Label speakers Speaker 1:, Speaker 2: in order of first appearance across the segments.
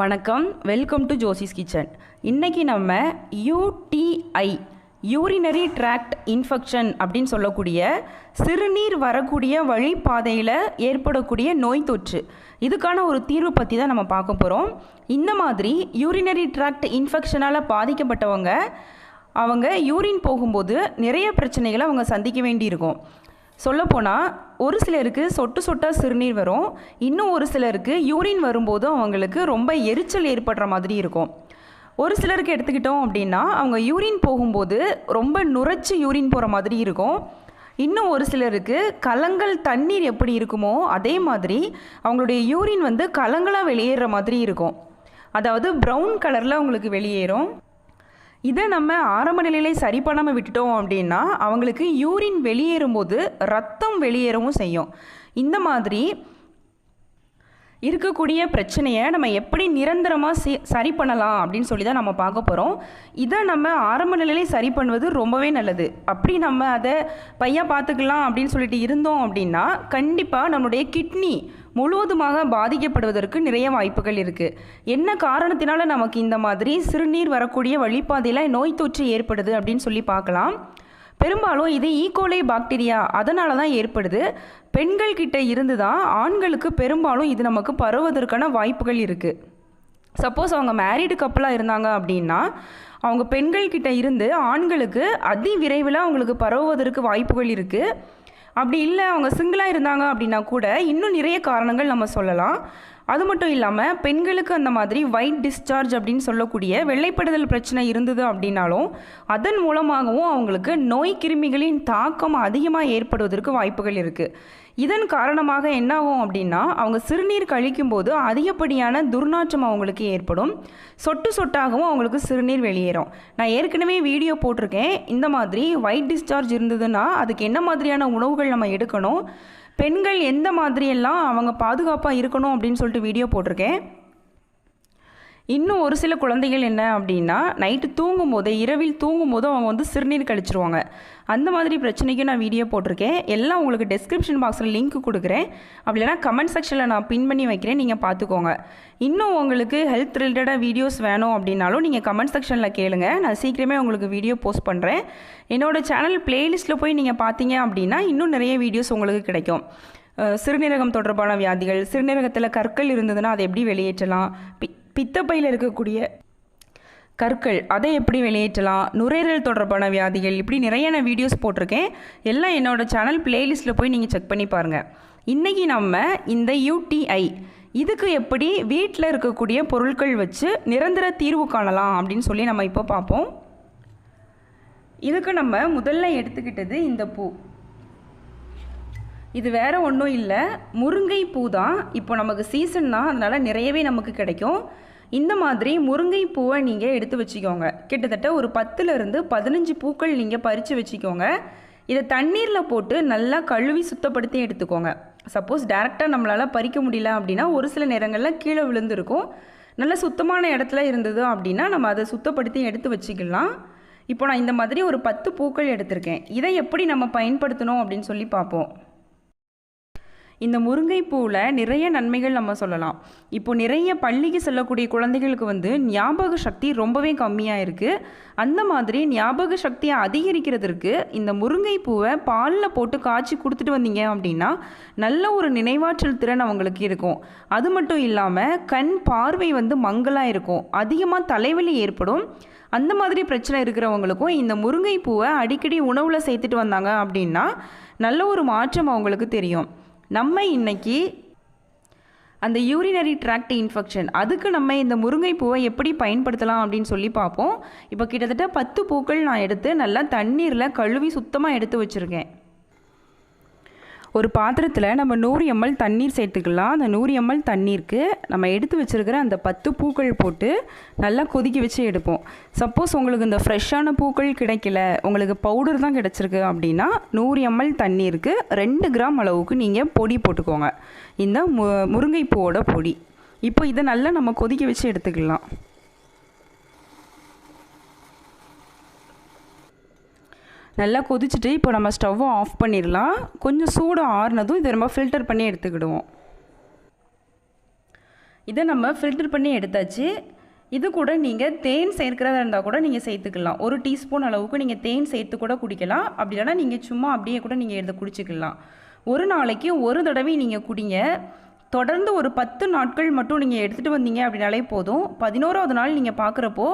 Speaker 1: வணக்கம். Welcome to Josie's kitchen இன்றைக்கி நம்ம யூடிஐ யூரினரி ட்ராக்ட் இன்ஃபெக்ஷன் அப்படின்னு சொல்லக்கூடிய சிறுநீர் வரக்கூடிய வழிப்பாதையில் ஏற்படக்கூடிய நோய் தொற்று. இதுக்கான ஒரு தீர்வு பற்றி தான் நம்ம பார்க்க போகிறோம் இந்த மாதிரி யூரினரி ட்ராக்ட் இன்ஃபெக்ஷனால் பாதிக்கப்பட்டவங்க அவங்க யூரின் போகும்போது நிறைய பிரச்சனைகளை அவங்க சந்திக்க வேண்டியிருக்கும். சொல்லப்போனால் ஒரு சிலருக்கு சொட்டு சொட்டாக சிறுநீர் வரும். இன்னும் ஒரு சிலருக்கு யூரின் வரும்போது அவங்களுக்கு ரொம்ப எரிச்சல் ஏற்படுற மாதிரி இருக்கும். ஒரு சிலருக்கு எடுத்துக்கிட்டோம் அப்படின்னா அவங்க யூரின் போகும்போது ரொம்ப நுரைச்சி யூரின் போகிற மாதிரி இருக்கும். இன்னும் ஒரு சிலருக்கு கலங்கள் தண்ணீர் எப்படி இருக்குமோ அதே மாதிரி அவங்களுடைய யூரின் வந்து கலங்களாக வெளியேற மாதிரி இருக்கும். அதாவது ப்ரௌன் கலரில் அவங்களுக்கு வெளியேறும். இதை நம்ம ஆரம்ப நிலையிலே சரி பண்ணாமல் விட்டுட்டோம் அப்படின்னா அவங்களுக்கு யூரின் வெளியேறும்போது ரத்தம் வெளியேறவும் செய்யும். இந்த மாதிரி இருக்கக்கூடிய பிரச்சனையை நம்ம எப்படி நிரந்தரமாக சி சரி பண்ணலாம் அப்படின்னு சொல்லி தான் நம்ம பார்க்க போகிறோம் இதை நம்ம ஆரம்ப நிலையிலே சரி பண்ணுவது ரொம்பவே நல்லது. அப்படி நம்ம அதை பையன் பார்த்துக்கலாம் அப்படின்னு சொல்லிட்டு இருந்தோம் அப்படின்னா கண்டிப்பாக நம்மளுடைய கிட்னி முழுவதுமாக பாதிக்கப்படுவதற்கு நிறைய வாய்ப்புகள் இருக்குது என்ன காரணத்தினால நமக்கு இந்த மாதிரி சிறுநீர் வரக்கூடிய வழிப்பாதையில் நோய் தொற்று ஏற்படுது அப்படின்னு சொல்லி பார்க்கலாம். பெரும்பாலும் இது e. ஈகோலை பாக்டீரியா அதனால தான் ஏற்படுது. பெண்கள் கிட்ட இருந்து தான் ஆண்களுக்கு பெரும்பாலும் இது நமக்கு பரவுவதற்கான வாய்ப்புகள் இருக்குது சப்போஸ் அவங்க மேரீடு கப்பலாக இருந்தாங்க அப்படின்னா அவங்க பெண்கள் கிட்ட இருந்து ஆண்களுக்கு அதி விரைவில் அவங்களுக்கு பரவுவதற்கு வாய்ப்புகள் இருக்குது அப்படி இல்லை அவங்க சிங்கிளாக இருந்தாங்க அப்படின்னா கூட இன்னும் நிறைய காரணங்கள் நம்ம சொல்லலாம். அது மட்டும் இல்லாமல் பெண்களுக்கு அந்த மாதிரி ஒயிட் டிஸ்சார்ஜ் அப்படின்னு சொல்லக்கூடிய வெள்ளைப்படுதல் பிரச்சனை இருந்தது அப்படின்னாலும் அதன் மூலமாகவும் அவங்களுக்கு நோய் கிருமிகளின் தாக்கம் அதிகமாக ஏற்படுவதற்கு வாய்ப்புகள் இருக்குது இதன் காரணமாக என்னாகும் அப்படின்னா அவங்க சிறுநீர் கழிக்கும்போது அதிகப்படியான துர்நாற்றம் அவங்களுக்கு ஏற்படும். சொட்டு சொட்டாகவும் அவங்களுக்கு சிறுநீர் வெளியேறும். நான் ஏற்கனவே வீடியோ போட்டிருக்கேன். இந்த மாதிரி ஒயிட் டிஸ்சார்ஜ் இருந்ததுன்னா அதுக்கு என்ன மாதிரியான உணவுகள் நம்ம எடுக்கணும்? பெண்கள் எந்த மாதிரியெல்லாம் அவங்க பாதுகாப்பாக இருக்கணும் அப்படின்னு சொல்லிட்டு வீடியோ போட்டிருக்கேன். இன்னும் ஒரு சில குழந்தைகள் என்ன அப்படின்னா நைட்டு தூங்கும்போது இரவில் தூங்கும்போது அவங்க வந்து சிறுநீர் கழிச்சிருவாங்க. அந்த மாதிரி பிரச்சனைக்கும் நான் வீடியோ போட்டிருக்கேன். எல்லாம் உங்களுக்கு டெஸ்கிரிப்ஷன் பாக்ஸில் லிங்க் கொடுக்குறேன். அப்படி இல்லைனா கமெண்ட் செக்ஷனில் நான் பின் பண்ணி வைக்கிறேன். நீங்கள் பார்த்துக்கோங்க. இன்னும் உங்களுக்கு ஹெல்த் ரிலேட்டடாக வீடியோஸ் வேணும் அப்படின்னாலும் நீங்கள் கமெண்ட் செக்ஷனில் கேளுங்க. நான் சீக்கிரமே உங்களுக்கு வீடியோ போஸ்ட் பண்ணுறேன் என்னோடய சேனல் பிளேலிஸ்ட்டில் போய் நீங்கள் பார்த்தீங்க அப்படின்னா இன்னும் நிறைய வீடியோஸ் உங்களுக்கு கிடைக்கும். சிறுநீரகம் தொடர்பான வியாதிகள் சிறுநீரகத்தில் கற்கள் இருந்ததுன்னா அதை எப்படி வெளியேற்றலாம்? பி பித்தப்பையில் இருக்கக்கூடிய கற்கள் அதை எப்படி வெளியேற்றலாம்? நுரையீரல் தொடர்பான வியாதிகள் இப்படி நிறைய நான் வீடியோஸ் போட்டிருக்கேன். எல்லாம் என்னோடய சேனல் பிளேலிஸ்ட்டில் போய் நீங்கள் செக் பண்ணி பாருங்கள் இன்றைக்கி நம்ம இந்த யூடிஐ இதுக்கு எப்படி வீட்டில் இருக்கக்கூடிய பொருட்கள் வச்சு நிரந்தர தீர்வு காணலாம் அப்படின்னு சொல்லி நம்ம இப்போ பார்ப்போம். இதுக்கு நம்ம முதல்ல எடுத்துக்கிட்டது இந்த பூ. இது வேறு ஒன்றும் இல்லை. முருங்கை பூ தான் இப்போ நமக்கு சீசன் தான் அதனால் நிறையவே நமக்கு கிடைக்கும். இந்த மாதிரி முருங்கை பூவை நீங்கள் எடுத்து வச்சுக்கோங்க. கிட்டத்தட்ட ஒரு பத்துலேருந்து பதினஞ்சு பூக்கள் நீங்கள் பறித்து வச்சுக்கோங்க. இதை தண்ணீரில் போட்டு நல்லா கழுவி சுத்தப்படுத்தி எடுத்துக்கோங்க. சப்போஸ் டேரெக்டாக நம்மளால் பறிக்க முடியல அப்படின்னா ஒரு சில நேரங்களில் கீழே விழுந்திருக்கும். நல்ல சுத்தமான இடத்துல இருந்தது அப்படின்னா நம்ம அதை சுத்தப்படுத்தி எடுத்து வச்சுக்கலாம். இப்போ நான் இந்த மாதிரி ஒரு பத்து பூக்கள் எடுத்திருக்கேன். இதை எப்படி நம்ம பயன்படுத்தணும் அப்படின்னு சொல்லி பார்ப்போம். இந்த முருங்கைப்பூவில் நிறைய நன்மைகள் நம்ம சொல்லலாம். இப்போ நிறைய பள்ளிக்கு செல்லக்கூடிய குழந்தைகளுக்கு வந்து ஞாபக சக்தி ரொம்பவே கம்மியாக இருக்குது அந்த மாதிரி ஞாபக சக்தியை அதிகரிக்கிறதுக்கு இந்த முருங்கைப்பூவை பாலில் போட்டு காய்ச்சி கொடுத்துட்டு வந்தீங்க அப்படின்னா நல்ல ஒரு நினைவாற்றல் திறன் அவங்களுக்கு இருக்கும். அது மட்டும் இல்லாமல் கண் பார்வை வந்து மங்கலாக இருக்கும். அதிகமாக தலைவலி ஏற்படும். அந்த மாதிரி பிரச்சனை இருக்கிறவங்களுக்கும் இந்த முருங்கைப்பூவை அடிக்கடி உணவில் சேர்த்துட்டு வந்தாங்க அப்படின்னா நல்ல ஒரு மாற்றம் அவங்களுக்கு தெரியும். நம்ம இன்னைக்கு அந்த யூரினரி ட்ராக்ட் இன்ஃபெக்ஷன் அதுக்கு நம்ம இந்த முருங்கைப்பூவை எப்படி பயன்படுத்தலாம் அப்படின்னு சொல்லி பார்ப்போம். இப்போ கிட்டத்தட்ட பத்து பூக்கள் நான் எடுத்து நல்லா தண்ணீரில் கழுவி சுத்தமாக எடுத்து வச்சுருக்கேன். ஒரு பாத்திரத்தில் நம்ம நூறு எம்எல் தண்ணீர் சேர்த்துக்கலாம். அந்த நூறு எம்எல் தண்ணீருக்கு நம்ம எடுத்து வச்சுருக்கிற அந்த பத்து பூக்கள் போட்டு நல்லா கொதிக்க வச்சு எடுப்போம். சப்போஸ் உங்களுக்கு இந்த ஃப்ரெஷ்ஷான பூக்கள் கிடைக்கல உங்களுக்கு பவுடர் தான் கிடச்சிருக்கு அப்படின்னா நூறு எம்எல் தண்ணீருக்கு ரெண்டு கிராம் அளவுக்கு நீங்கள் பொடி போட்டுக்கோங்க. இந்த மு முருங்கைப்பூவோட பொடி. இப்போ இதை நல்லா நம்ம கொதிக்க வச்சு எடுத்துக்கலாம். நல்லா கொதிச்சுட்டு இப்போ நம்ம ஸ்டவ்வை ஆஃப் பண்ணிடலாம். கொஞ்சம் சூடு ஆறுனதும் இதை நம்ம ஃபில்டர் பண்ணி எடுத்துக்கிடுவோம். இதை நம்ம ஃபில்டர் பண்ணி எடுத்தாச்சு. இது கூட நீங்கள் தேன் சேர்க்கிறதா இருந்தால் கூட நீங்கள் சேர்த்துக்கலாம். ஒரு டீஸ்பூன் அளவுக்கு நீங்கள் தேன் சேர்த்து கூட குடிக்கலாம். அப்படி இல்லைனா நீங்கள் சும்மா அப்படியே கூட நீங்கள் எடுத்து குடிச்சிக்கலாம். ஒரு நாளைக்கு ஒரு தடவை நீங்கள் குடிங்க. தொடர்ந்து ஒரு பத்து நாட்கள் மட்டும் நீங்கள் எடுத்துகிட்டு வந்தீங்க அப்படின்னாலே போதும். பதினோராவது நாள் நீங்கள் பார்க்குறப்போ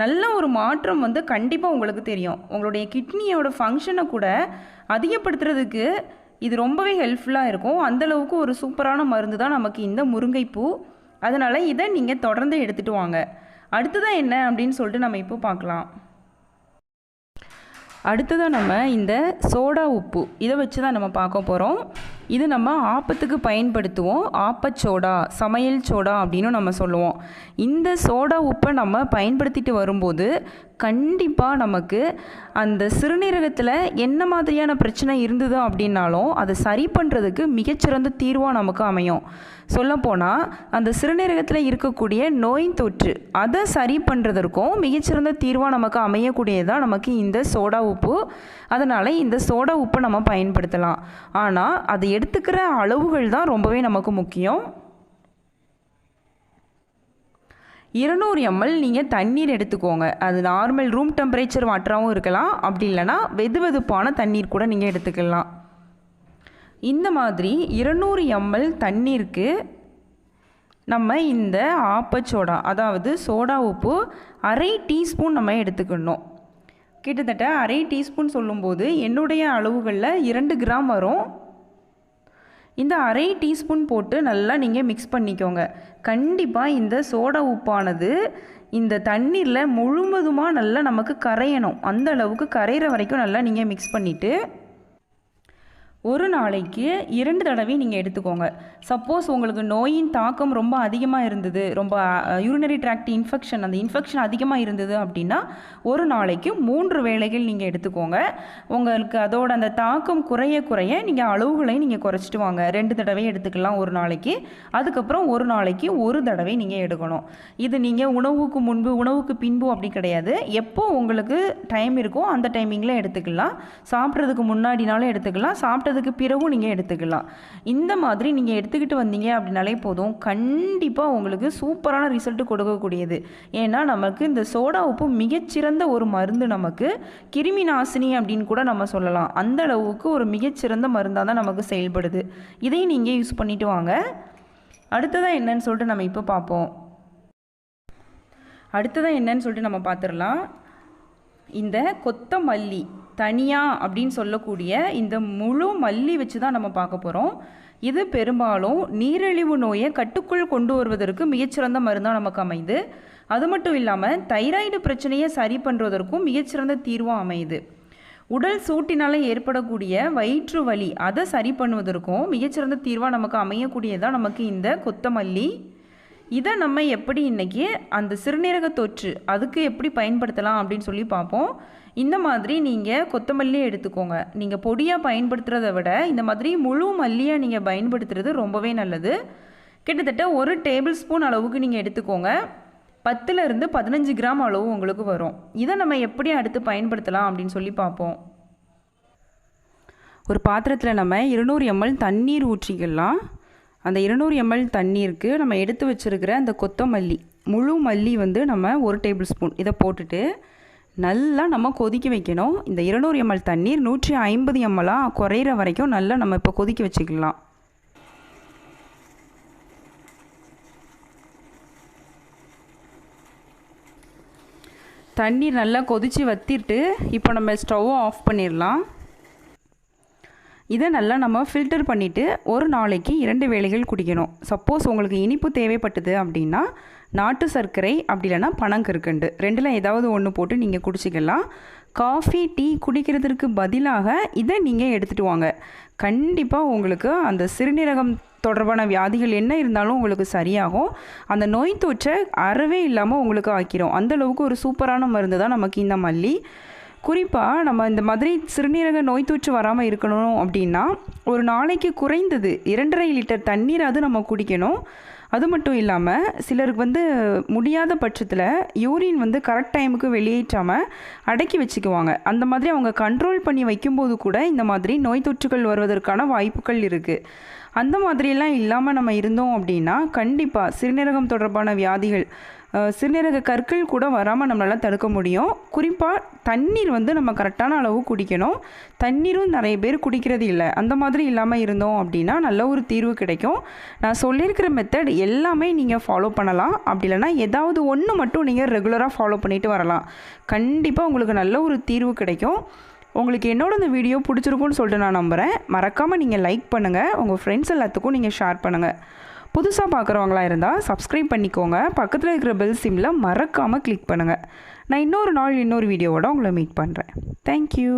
Speaker 1: நல்ல ஒரு மாற்றம் வந்து கண்டிப்பாக உங்களுக்கு தெரியும். உங்களுடைய கிட்னியோட ஃபங்க்ஷனை கூட அதிகப்படுத்துறதுக்கு இது ரொம்பவே ஹெல்ப்ஃபுல்லாக இருக்கும். அந்தளவுக்கு ஒரு சூப்பரான மருந்து தான் நமக்கு இந்த முருங்கைப்பூ. அதனால் இதை நீங்கள் தொடர்ந்து எடுத்துகிட்டு வாங்க. அடுத்ததான் என்ன அப்படின்னு சொல்லிட்டு நம்ம இப்போ பார்க்கலாம். அடுத்ததாக நம்ம இந்த சோடா உப்பு இதை வச்சு தான் நம்ம பார்க்க போகிறோம் இது நம்ம ஆப்பத்துக்கு பயன்படுத்துவோம். ஆப்பச்சோடா சமையல் சோடா அப்படின்னு நம்ம சொல்லுவோம். இந்த சோடா உப்பை நம்ம பயன்படுத்திட்டு வரும்போது கண்டிப்பாக நமக்கு அந்த சிறுநீரகத்தில் என்ன மாதிரியான பிரச்சனை இருந்தது அப்படின்னாலும் அதை சரி பண்ணுறதுக்கு மிகச்சிறந்த தீர்வாக நமக்கு அமையும். சொல்லப்போனால் அந்த சிறுநீரகத்தில் இருக்கக்கூடிய நோய் தொற்று அதை சரி பண்ணுறதற்கும் மிகச்சிறந்த தீர்வாக நமக்கு அமையக்கூடியதான் நமக்கு இந்த சோடா உப்பு. அதனால் இந்த சோடா உப்பை நம்ம பயன்படுத்தலாம். ஆனால் அதை எடுத்துக்கிற அளவுகள் தான் ரொம்பவே நமக்கு முக்கியம். இருநூறு எம்எல் நீங்கள் தண்ணீர் எடுத்துக்கோங்க. அது நார்மல் ரூம் டெம்பரேச்சர் வாட்டராகவும் இருக்கலாம். அப்படி இல்லைனா வெது வெதுப்பான தண்ணீர் கூட நீங்கள் எடுத்துக்கலாம். இந்த மாதிரி இருநூறு எம்எல் தண்ணீருக்கு நம்ம இந்த ஆப்பச்சோடா அதாவது சோடா உப்பு அரை டீஸ்பூன் நம்ம எடுத்துக்கணும். கிட்டத்தட்ட அரை டீஸ்பூன் சொல்லும்போது என்னுடைய அளவுகளில் இரண்டு கிராம் வரும். இந்த அரை டீஸ்பூன் போட்டு நல்லா நீங்கள் மிக்ஸ் பண்ணிக்கோங்க. கண்டிப்பாக இந்த சோடா உப்பானது இந்த தண்ணீரில் முழுவதுமாக நல்லா நமக்கு கரையணும். அந்த அளவுக்கு கரையிற வரைக்கும் நல்லா நீங்கள் மிக்ஸ் பண்ணிவிட்டு ஒரு நாளைக்கு இரண்டு தடவை நீங்கள் எடுத்துக்கோங்க. சப்போஸ் உங்களுக்கு நோயின் தாக்கம் ரொம்ப அதிகமாக இருந்தது ரொம்ப யூரினரி ட்ராக்ட் இன்ஃபெக்ஷன் அந்த இன்ஃபெக்ஷன் அதிகமாக இருந்தது அப்படின்னா ஒரு நாளைக்கு மூன்று வேளைகள் நீங்கள் எடுத்துக்கோங்க. உங்களுக்கு அதோட அந்த தாக்கம் குறைய குறைய நீங்கள் அளவுகளை நீங்கள் குறைச்சிட்டு வாங்க. ரெண்டு தடவை எடுத்துக்கலாம் ஒரு நாளைக்கு. அதுக்கப்புறம் ஒரு நாளைக்கு ஒரு தடவை நீங்கள் எடுக்கணும். இது நீங்கள் உணவுக்கு முன்பு உணவுக்கு பின்பு அப்படி கிடையாது. எப்போ உங்களுக்கு டைம் இருக்கோ அந்த டைமிங்கில் எடுத்துக்கலாம். சாப்பிட்றதுக்கு முன்னாடினாலும் எடுத்துக்கலாம். சாப்பிட்ட சாப்பிட்டதுக்கு பிறகும் நீங்கள் எடுத்துக்கலாம். இந்த மாதிரி நீங்கள் எடுத்துக்கிட்டு வந்தீங்க அப்படின்னாலே போதும். கண்டிப்பாக உங்களுக்கு சூப்பரான ரிசல்ட் கொடுக்கக்கூடியது. ஏன்னா நமக்கு இந்த சோடா உப்பு மிகச்சிறந்த ஒரு மருந்து நமக்கு. கிருமி நாசினி அப்படின்னு கூட நம்ம சொல்லலாம். அந்த அளவுக்கு ஒரு மிகச்சிறந்த மருந்தாக தான் நமக்கு செயல்படுது. இதையும் நீங்கள் யூஸ் பண்ணிட்டு வாங்க. அடுத்ததாக என்னன்னு சொல்லிட்டு நம்ம இப்போ பார்ப்போம். அடுத்ததாக என்னன்னு சொல்லிட்டு நம்ம பார்த்துடலாம். இந்த கொத்தமல்லி. தனியாக அப்படின்னு சொல்லக்கூடிய இந்த முழு மல்லி வச்சு தான் நம்ம பார்க்க போகிறோம் இது பெரும்பாலும் நீரிழிவு நோயை கட்டுக்குள் கொண்டு வருவதற்கு மிகச்சிறந்த மருந்தாக நமக்கு அமையுது அது மட்டும் இல்லாமல் தைராய்டு பிரச்சனையை சரி பண்ணுறதற்கும் மிகச்சிறந்த தீர்வாக அமையுது. உடல் சூட்டினால் ஏற்படக்கூடிய வயிற்று வலி அதை சரி பண்ணுவதற்கும் மிகச்சிறந்த தீர்வாக நமக்கு அமையக்கூடியதான் நமக்கு இந்த கொத்தமல்லி இதை நம்ம எப்படி இன்றைக்கி அந்த சிறுநீரக தொற்று அதுக்கு எப்படி பயன்படுத்தலாம் அப்படின்னு சொல்லி பார்ப்போம். இந்த மாதிரி நீங்கள் கொத்தமல்லி எடுத்துக்கோங்க. நீங்கள் பொடியாக பயன்படுத்துகிறத விட இந்த மாதிரி முழு மல்லியாக நீங்கள் பயன்படுத்துகிறது ரொம்பவே நல்லது. கிட்டத்தட்ட ஒரு டேபிள் ஸ்பூன் அளவுக்கு நீங்கள் எடுத்துக்கோங்க. பத்துலேருந்து பதினஞ்சு கிராம் அளவு உங்களுக்கு வரும். இதை நம்ம எப்படி அடுத்து பயன்படுத்தலாம் அப்படின்னு சொல்லி பார்ப்போம். ஒரு பாத்திரத்தில் நம்ம இருநூறு எம்எல் தண்ணீர் ஊற்றிக்கலாம். அந்த இருநூறு எம்எல் தண்ணீருக்கு நம்ம எடுத்து வச்சுருக்கிற அந்த கொத்தமல்லி முழு மல்லி வந்து நம்ம ஒரு டேபிள் ஸ்பூன் இதை போட்டுட்டு நல்லா நம்ம கொதிக்க வைக்கணும். இந்த இருநூறு எம்எல் தண்ணீர் நூற்றி ஐம்பது எம்எல்லாக குறையிற வரைக்கும் நல்லா நம்ம இப்போ கொதிக்க வச்சுக்கலாம். தண்ணீர் நல்லா கொதித்து வத்திட்டு இப்போ நம்ம ஸ்டவ்வை ஆஃப் பண்ணிடலாம். இதை நல்லா நம்ம ஃபில்டர் பண்ணிவிட்டு ஒரு நாளைக்கு இரண்டு வேளைகள் குடிக்கணும். சப்போஸ் உங்களுக்கு இனிப்பு தேவைப்பட்டது அப்படின்னா நாட்டு சர்க்கரை அப்படி இல்லைன்னா பனங்கற்கண்டு ரெண்டில் ஏதாவது ஒன்று போட்டு நீங்கள் குடிச்சிக்கலாம். காஃபி டீ குடிக்கிறதுக்கு பதிலாக இதை நீங்கள் எடுத்துகிட்டு வாங்க. கண்டிப்பாக உங்களுக்கு அந்த சிறுநீரகம் தொடர்பான வியாதிகள் என்ன இருந்தாலும் உங்களுக்கு சரியாகும். அந்த நோய் தொற்றை அறவே இல்லாமல் உங்களுக்கு ஆக்கிரும். அந்தளவுக்கு ஒரு சூப்பரான மருந்து தான் நமக்கு இந்த மல்லி. குறிப்பாக நம்ம இந்த மாதிரி சிறுநீரக நோய் தொற்று வராமல் இருக்கணும் அப்படின்னா ஒரு நாளைக்கு குறைந்தது இரண்டரை லிட்டர் தண்ணீராவது நம்ம குடிக்கணும். அது மட்டும் இல்லாமல் சிலருக்கு வந்து முடியாத பட்சத்தில் யூரின் வந்து கரெக்ட் டைமுக்கு வெளியேற்றாமல் அடக்கி வச்சுக்குவாங்க. அந்த மாதிரி அவங்க கண்ட்ரோல் பண்ணி வைக்கும்போது கூட இந்த மாதிரி நோய் தொற்றுகள் வருவதற்கான வாய்ப்புகள் இருக்குது அந்த மாதிரியெல்லாம் இல்லாமல் நம்ம இருந்தோம் அப்படின்னா கண்டிப்பாக சிறுநீரகம் தொடர்பான வியாதிகள் சிறுநீரக கற்கள் கூட வராமல் நம்மளால் தடுக்க முடியும். குறிப்பாக தண்ணீர் வந்து நம்ம கரெக்டான அளவு குடிக்கணும். தண்ணீரும் நிறைய பேர் குடிக்கிறது இல்லை. அந்த மாதிரி இல்லாமல் இருந்தோம் அப்படின்னா நல்ல ஒரு தீர்வு கிடைக்கும். நான் சொல்லியிருக்கிற மெத்தட் எல்லாமே நீங்கள் ஃபாலோ பண்ணலாம். அப்படி இல்லைன்னா ஏதாவது ஒன்று மட்டும் நீங்கள் ரெகுலராக ஃபாலோ பண்ணிட்டு வரலாம். கண்டிப்பாக உங்களுக்கு நல்ல ஒரு தீர்வு கிடைக்கும். உங்களுக்கு என்னோட இந்த வீடியோ பிடிச்சிருக்குன்னு சொல்லிட்டு நான் நம்புகிறேன் மறக்காமல் நீங்கள் லைக் பண்ணுங்கள் உங்கள் ஃப்ரெண்ட்ஸ் எல்லாத்துக்கும் நீங்கள் ஷேர் பண்ணுங்கள் புதுசாக பார்க்குறவங்களா இருந்தால் சப்ஸ்கிரைப் பண்ணிக்கோங்க. பக்கத்தில் இருக்கிற பெல் சிம்மில் மறக்காமல் கிளிக் பண்ணுங்கள் நான் இன்னொரு நாள் இன்னொரு வீடியோவோட உங்களை மீட் பண்ணுறேன் தேங்க்யூ